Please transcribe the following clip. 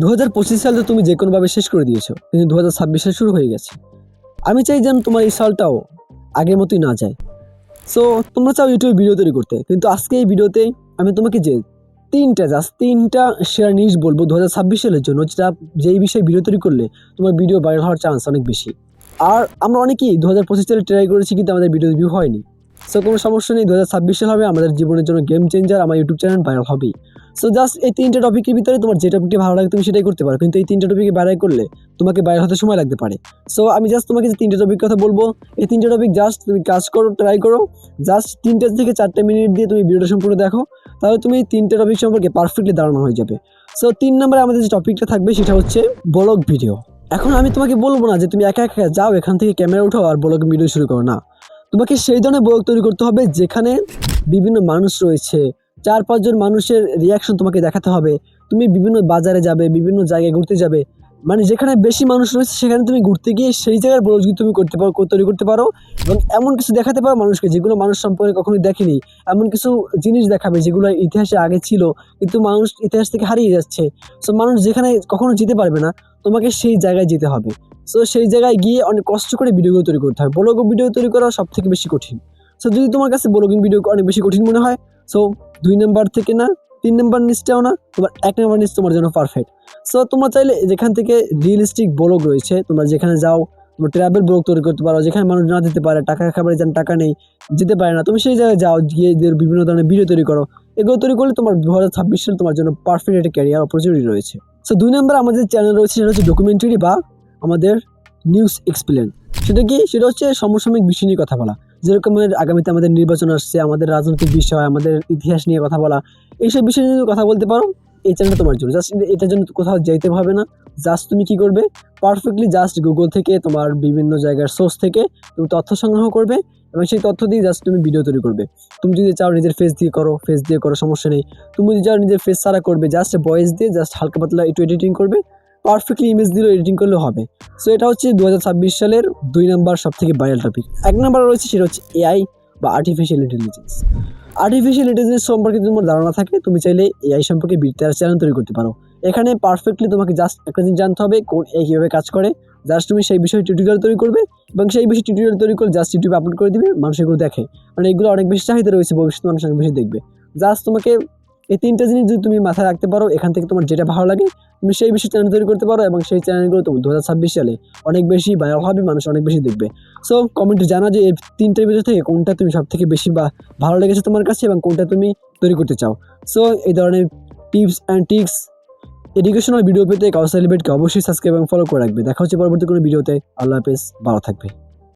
দু হাজার পঁচিশ সালটা তুমি যে কোনোভাবে শেষ করে দিয়েছ, কিন্তু দু হাজার ছাব্বিশ সাল শুরু হয়ে গেছে। আমি চাই যেন তোমার এই সালটাও আগের মতোই না যায়। সো তোমরা চাও ইউটিউবে ভিডিও তৈরি করতে, কিন্তু আজকে এই ভিডিওতে আমি তোমাকে যে তিনটা জাস্ট তিনটা শেয়ার নিউজ বলব দু হাজার ছাব্বিশ সালের জন্য, যেটা যেই বিষয়ে ভিডিও তৈরি করলে তোমার ভিডিও ভাইরাল হওয়ার চান্স অনেক বেশি। আর আমরা অনেকেই দু হাজার পঁচিশ সালে ট্রাই করেছি, কিন্তু আমাদের ভিডিও ভিউ হয়নি। সো কোনো সমস্যা নেই দু হাজার ছাব্বিশ সাল হবে, আমাদের জীবনের জন্য গেম চেঞ্জার আমার ইউটিউব চ্যানেল ভাইরাল হবেই। সো জাস্ট এই তিনটে টপিকের ভিতরে তোমার যে টপিকটি ভালো লাগে তুমি সেটাই করতে পারো। কিন্তু এই তিনটা টপিকে বাইরে করলে তোমাকে বাইরে হতে সময় লাগতে পারে। সো আমি জাস্ট তোমাকে যে তিনটে টপিক কথা বলব, এই তিনটে টপিক জাস্ট তুমি কাজ করো ট্রাই করো। জাস্ট তিনটা থেকে চারটে মিনিট দিয়ে তুমি ভিডিওটা সম্পূর্ণ দেখো। তাহলে তুমি এই তিনটা টপিক সম্পর্কে পারফেক্টলি দাঁড়ানো হয়ে যাবে। সো তিন নম্বরে আমাদের যে টপিকটা থাকবে সেটা হচ্ছে ব্লগ ভিডিও এখন আমি তোমাকে বলব না যে তুমি একা একা যাও, এখান থেকে ক্যামেরা উঠাও আর ব্লগ ভিডিও শুরু করো, না। তোমাকে সেই ধরনের ব্লগ তৈরি করতে হবে যেখানে বিভিন্ন মানুষ রয়েছে চার পাঁচজন মানুষের রিয়াকশন তোমাকে দেখাতে হবে। তুমি বিভিন্ন বাজারে যাবে, বিভিন্ন জায়গায় ঘুরতে যাবে। মানে যেখানে বেশি মানুষ রয়েছে, সেখানে তুমি ঘুরতে গিয়ে সেই জায়গার ব্লগ তুমি করতে পারো তৈরি করতে পারো এবং এমন কিছু দেখাতে পারো মানুষকে যেগুলো মানুষ সম্পর্কে কখনোই দেখেনি। এমন কিছু জিনিস দেখাবে যেগুলো ইতিহাসে আগে ছিল, কিন্তু মানুষ ইতিহাস থেকে হারিয়ে যাচ্ছে। সো মানুষ যেখানে কখনো যেতে পারবে না, তোমাকে সেই জায়গায় যেতে হবে। সো সেই জায়গায় গিয়ে অনেক কষ্ট করে ভিডিওগুলো তৈরি করতে হবে। ব্লগ ভিডিও তৈরি করা সব থেকে বেশি কঠিন। সো যদি তোমার কাছে ব্লগিং ভিডিও অনেক বেশি কঠিন মনে হয় সো দুই নাম্বার থেকে না, তিন নাম্বার নিচটাও না, তোমার এক নাম্বার নিচ তোমার জন্য পারফেক্ট সো তোমরা চাইলে যেখান থেকে রিয়েলিস্টিক ব্লগ রয়েছে, তোমরা যেখানে যাও, তোমরা ট্রাভেল ব্লগ তৈরি করতে পারো, যেখানে মানুষ না দিতে পারে, টাকা খাবারে যেন টাকা নেই, যেতে পারে না, তুমি সেই জায়গায় যাও, গিয়ে বিভিন্ন ধরনের ভিডিও তৈরি করো। এগুলো তৈরি করলে তোমার দু হাজার ছাব্বিশ সালে তোমার জন্য পারফেক্ট একটা ক্যারিয়ার অপরচুনিটি রয়েছে। সো দুই নম্বর আমাদের চ্যানেল রয়েছে, সেটা হচ্ছে ডকুমেন্টারি বা আমাদের নিউজ এক্সপ্লেন সেটা কি? সেটা হচ্ছে সমসাময়িক বিষয় নিয়ে কথা বলা। যেরকমের আগামীতে আমাদের নির্বাচন আসছে, আমাদের রাজনৈতিক বিষয়, আমাদের ইতিহাস নিয়ে কথা বলা, এইসব বিষয় নিয়ে কথা বলতে পারো, এই চ্যানেলটা তোমার জন্য। জাস্ট এটার জন্য কোথাও যেতে হবে না। জাস্ট তুমি কি করবে? পারফেক্টলি জাস্ট গুগল থেকে তোমার বিভিন্ন জায়গার সোর্স থেকে তুমি তথ্য সংগ্রহ করবে এবং সেই তথ্য দিয়ে জাস্ট তুমি ভিডিও তৈরি করবে। তুমি যদি চাও নিজের ফেস দিয়ে করো ফেস দিয়ে করো, সমস্যা নেই। তুমি যদি চাও নিজের ফেস ছাড়া করবে জাস্ট ভয়েস দিয়ে জাস্ট হালকা পাতলা একটু এডিটিং করবে। পারফেক্টলি ইমেজ দিলেও এডিটিং করলেও হবে। সো এটা হচ্ছে দু হাজার ছাব্বিশ সালের দুই নম্বর সব থেকে ভাইরাল টপিক এক নম্বর রয়েছে, সেটা হচ্ছে এআই বা আর্টিফিশিয়াল ইন্টেলিজেন্স আর্টিফিশিয়াল ইন্টেলিজেন্স সম্পর্কে যদি তোমার ধারণা থাকে, তুমি চাইলে এআই সম্পর্কে বিদ্যার চ্যানেল তৈরি করতে পারো। এখানে পারফেক্টলি তোমাকে জাস্ট একটা জিনিস জানতে হবে, কোন এআই কীভাবে কাজ করে। জাস্ট তুমি সেই বিষয়ে টিউটোরিয়াল তৈরি করবে এবং সেই বিষয়ে টিউটোরিয়াল তৈরি করে জাস্ট ইউটিউবে আপলোড করে দিবে মানুষ এগুলো দেখে। মানে এগুলো অনেক বেশি চাহিদা রয়েছে, ভবিষ্যৎ মানুষ অনেক বেশি দেখবে। জাস্ট তোমাকে এই তিনটা জিনিস যদি তুমি মাথায় রাখতে পারো, এখান থেকে তোমার যেটা ভালো লাগে, তুমি সেই বিষয়ে চ্যানেল তৈরি করতে পারো এবং সেই চ্যানেলগুলো তুমি দু হাজার ছাব্বিশ সালে অনেক বেশি ভাইরাল হবে, মানুষ অনেক বেশি দেখবে। সো কমেন্টে জানা যে এই তিনটার ভিতর থেকে কোনটা তুমি সব থেকে বেশি বা ভালো লেগেছে তোমার কাছে এবং কোনটা তুমি তৈরি করতে চাও। সো এই ধরনের tips and tricks educational video পেতে কাউ সেলিব্রেটকে অবশ্যই সাবস্ক্রাইব এবং ফলো করে রাখবে। দেখা হচ্ছে পরবর্তী কোনো ভিডিওতে আল্লাহ হাফেজ, ভালো থাকবে।